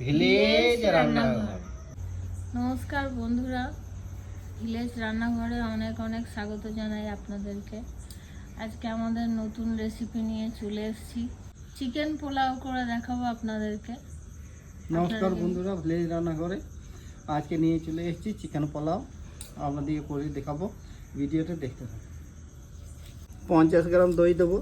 Village রান্নাঘর। নমস্কার বন্ধুরা ভিলেজ রান্নাঘরে অনেক অনেক স্বাগত জানাই আপনাদেরকে। আজকে আমাদের নতুন রেসিপি নিয়ে চলে এসেছি। চিকেন পোলাও করে দেখাবো আপনাদেরকে। নমস্কার বন্ধুরা ভিলেজ রান্নাঘরে। আজকে নিয়ে চলে এসেছি চিকেন পোলাও। আপনাদেরকে করে দেখাবো ভিডিওটা দেখতে থাকুন। পঞ্চাশ গ্রাম দই দেবো।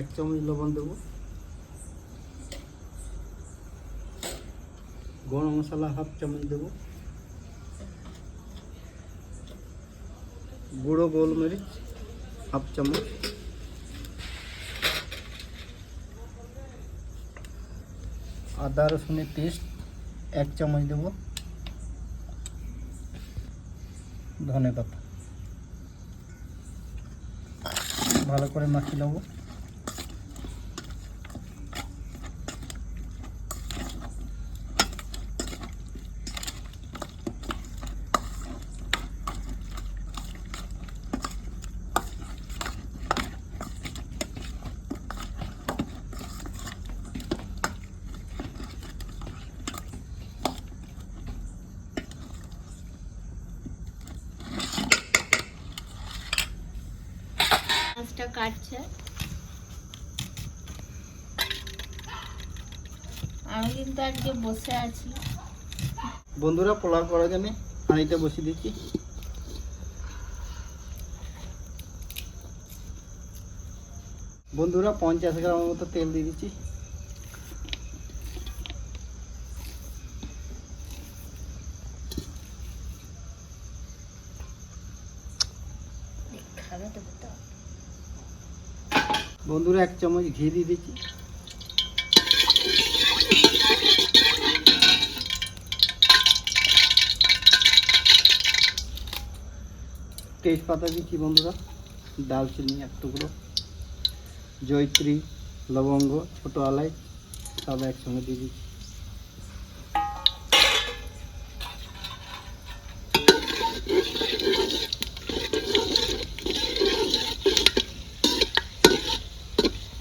এক চামচ লবণ দেবো। গরম মশলা হাফ চামচ দেবো। গুঁড়ো গোলমরিচ হাফ চামচ। আদা রসুনের পেস্ট এক চামচ দেব। ধনে পাতা। ভালো করে মাখিয়ে নেব। কিন্তু আজকে বসে আছি। বন্ধুরা পোলাও করার জন্য হাঁড়িটা বসিয়ে দিচ্ছি। বন্ধুরা পঞ্চাশ গ্রামের মতো তেল দিয়ে দিচ্ছি। বন্ধুরা এক চামচ ঘি দিয়ে দিচ্ছি। তেজপাতা দিচ্ছি বন্ধুরা দালচিনি এক টুকরো জয়ত্রী লবঙ্গ ছোট আলাই সব একসঙ্গে দিয়ে দিচ্ছি।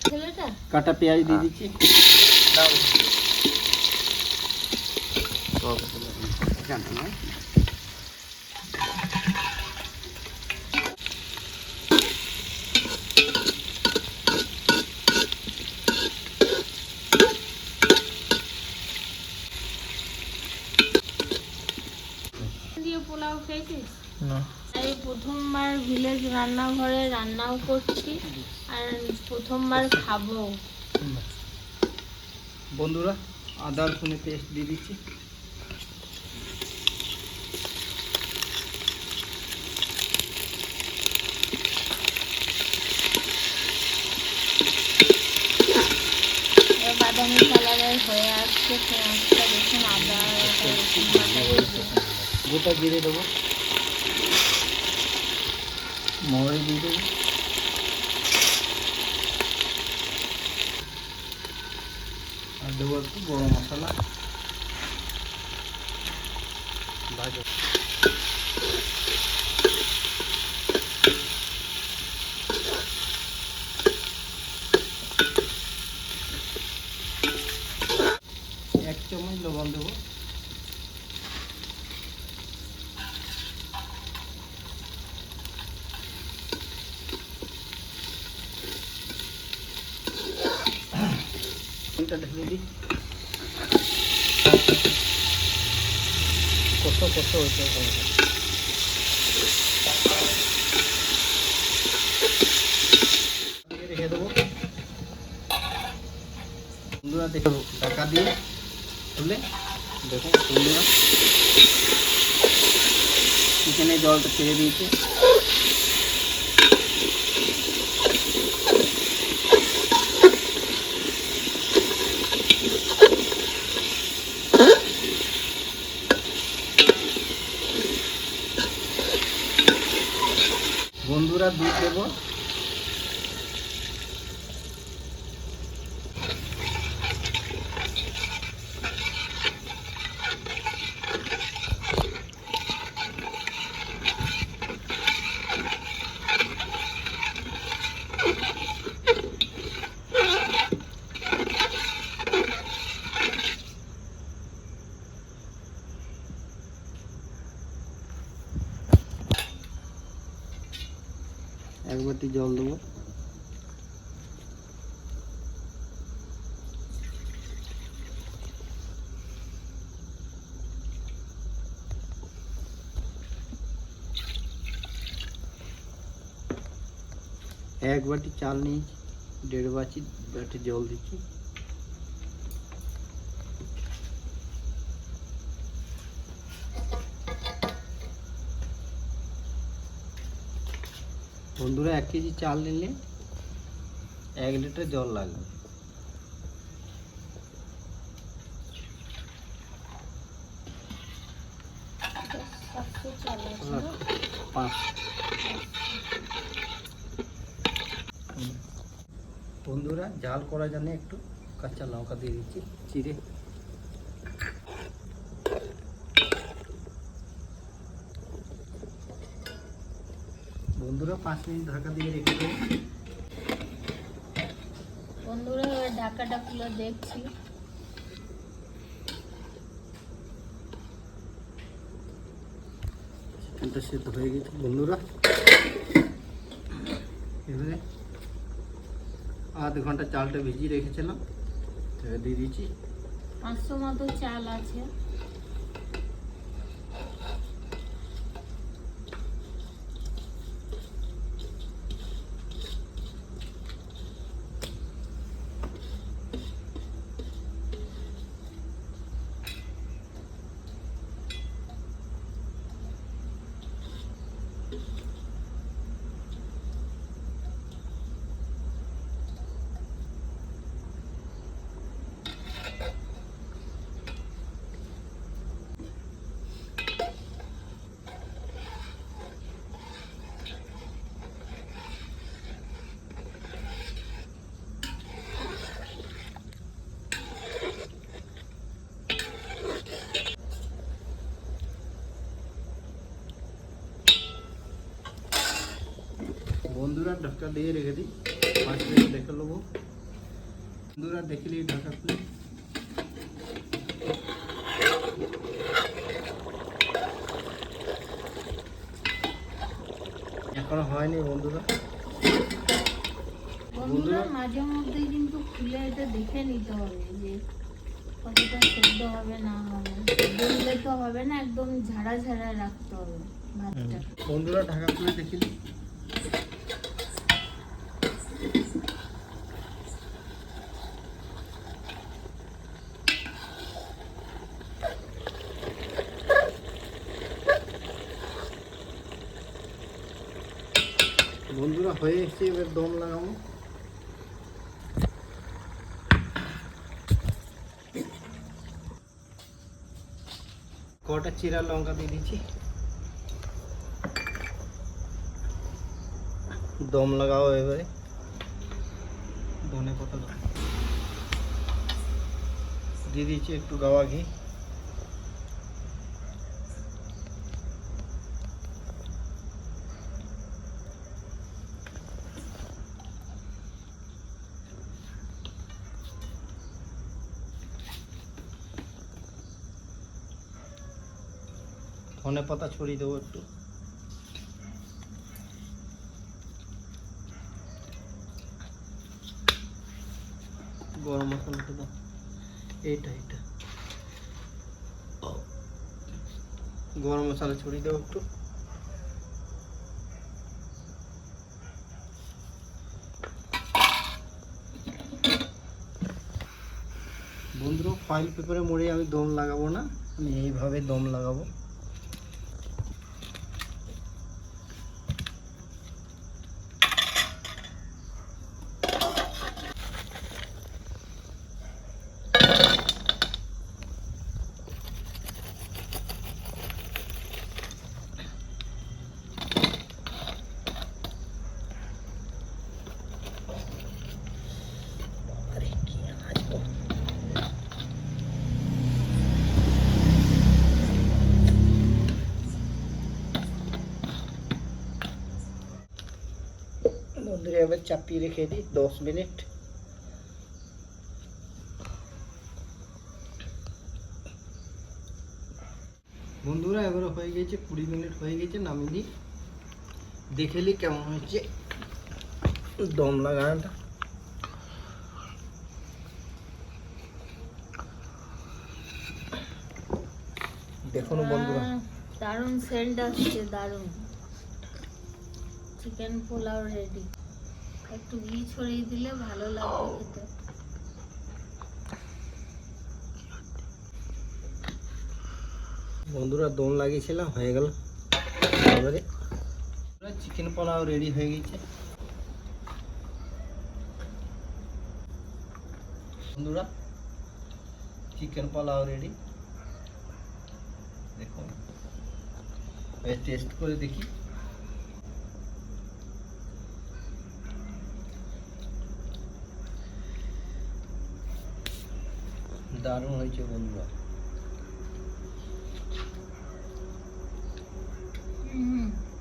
ছেলেটা? কাটা পেঁয়াজ দিয়ে দিচ্ছি। দিয়ে পোলাও খেয়েছিস না। এই প্রথমবার ভিলেজ রান্নাঘরে রান্নাও করছি আর প্রথমবার খাব। বন্ধুরা আদা রসুনের পেস্ট দিয়ে দিচ্ছি। বাদামি কালারের হয়ে আসছে পেঁয়াজটা দেখুন আদা। গোটা জিরে দেবো। মহরি দিয়ে দেবো আর দেবো একটু গরম মশলা ভাজো এক চামচ লবণ দেবো এটা ঢেলে দিই কত কত হয়েছে ওখানে রেখে দেবো বন্ধুরা দেখো ঢাকা দিয়ে তুলে দেখো বন্ধুরা চিকেনে জলটা ছেড়ে দিয়েছে বন্ধুরা দুধ দেবো। বাটি জল দেবো। এক বাটি চাল নিয়েছি দেড় বাটি বাটি জল দিচ্ছি। বন্ধুরা, এক কেজি চাল নিলে এক লিটার জল লাগবে। বন্ধুরা জাল করার জন্য একটু কাঁচা লঙ্কা দিয়ে দিচ্ছি, চিড়ে বন্ধুরা পাঁচ মিনিট ঢাকা দিয়ে রেখে দেবো বন্ধুরা এবার ঢাকাটা খুলে দেখছি। চিকেনটা সেদ্ধ হয়ে গেছে বন্ধুরা। এবারে আধ ঘণ্টা চালটা ভিজিয়ে রেখেছিলাম। দিয়ে দিচ্ছি। পাঁচশো মতো চাল আছে। বন্ধুরা ঢাকা দিয়ে রেখে দিই। পাঁচ মিনিট দেখে নেব। বন্ধুরা দেখে নিই ঢাকা খুলে। এখনও হয়নি বন্ধুরা। বন্ধুরা? মাঝে মধ্যে কিন্তু খুলে এটা দেখে নিতে হবে যে কতটা সেদ্ধ হবে না হবে। গললে তো হবে না একদম ঝাড়া ঝাড়া রাখতে হবে ভাতটা বন্ধুরা ঢাকা খুলে দেখে। বন্ধুরা, হয়ে এসছে এবার দম লাগাবো। কটা চিরা লঙ্কা দিয়ে দিচ্ছি। দম লাগাও এবারে। ধনে পাতা। দিয়ে দিচ্ছি একটু গাওয়া ঘি। ধনে পাতা ছড়িয়ে দেবো একটু। গরম মশলাটা এইটা এইটা। গরম মশলা ছড়িয়ে দেবো একটু। বন্ধুরা ফয়েল পেপারে মুড়ে আমি দম লাগাবো না, আমি এইভাবে দম লাগাবো। বন্ধুরা এবার চাপিয়ে রেখে দিই দশ মিনিট বন্ধুরা এবারে হয়ে গেছে কুড়ি মিনিট হয়ে গেছে নামিয়ে দিই। দেখে নিই কেমন হয়েছে। দম লাগানোটা। দেখুন বন্ধুরা। দারুণ সেন্ট আসছে দারুণ। চিকেন পোলাও রেডি একটু ঘি ছড়িয়ে দিলে ভালো লাগবে খেতে। বন্ধুরা দম লাগিয়েছিলাম হয়ে গেল। চিকেন পোলাও রেডি হয়ে গেছে। বন্ধুরা চিকেন পোলাও রেডি দেখুন টেস্ট করে দেখি। দারুণ হয়েছে বন্ধুরা।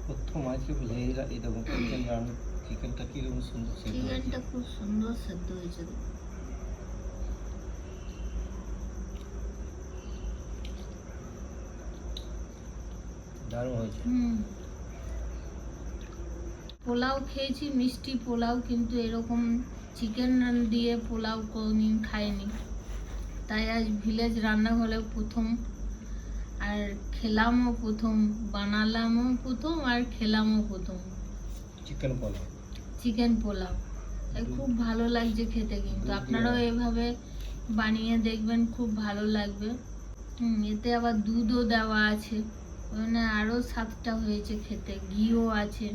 প্রথম আজকে ভেজরা এই দেখুন চিকেন রান চিকেনটা কীরকম সুন্দর সেদ্ধ হয়েছে। চিকেনটা খুব সুন্দর সেদ্ধ হয়েছে। দারুণ হয়েছে। পোলাও খেয়েছি মিষ্টি পোলাও কিন্তু এরকম চিকেন দিয়ে পোলাও কোনোদিন খাইনি। তাই আজ ভিলেজ রান্না রান্নাঘরে প্রথম। আর খেলামও প্রথম বানালামও প্রথম আর খেলামও প্রথম। চিকেন পোলাও। চিকেন পোলাও। তাই খুব ভালো লাগছে খেতে কিন্তু। আপনারাও এভাবে বানিয়ে দেখবেন খুব ভালো লাগবে। এতে আবার দুধও দেওয়া আছে। ওখানে আরও স্বাদটা হয়েছে খেতে ঘিও আছে।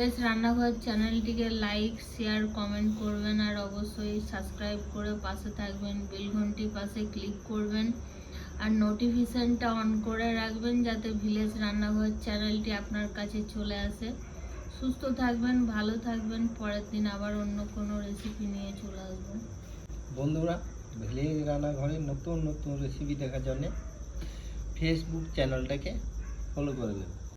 প্লিজ রান্নাঘর চ্যানেলটিকে লাইক শেয়ার কমেন্ট করবেন আর অবশ্যই সাবস্ক্রাইব করে পাশে থাকবেন বেল ঘন্টি পাশে ক্লিক করবেন আর নোটিফিকেশনটা অন করে রাখবেন যাতে ভিলেজ রান্নাঘর চ্যানেলটি আপনার কাছে চলে আসে। সুস্থ থাকবেন, ভালো থাকবেন, পরের দিন আবার অন্য কোনো রেসিপি নিয়ে চলে আসব। বন্ধুরা ভিলেজ রান্নাঘরে নতুন নতুন রেসিপি দেখার জন্য ফেসবুক চ্যানেলটাকে ফলো করে দেবেন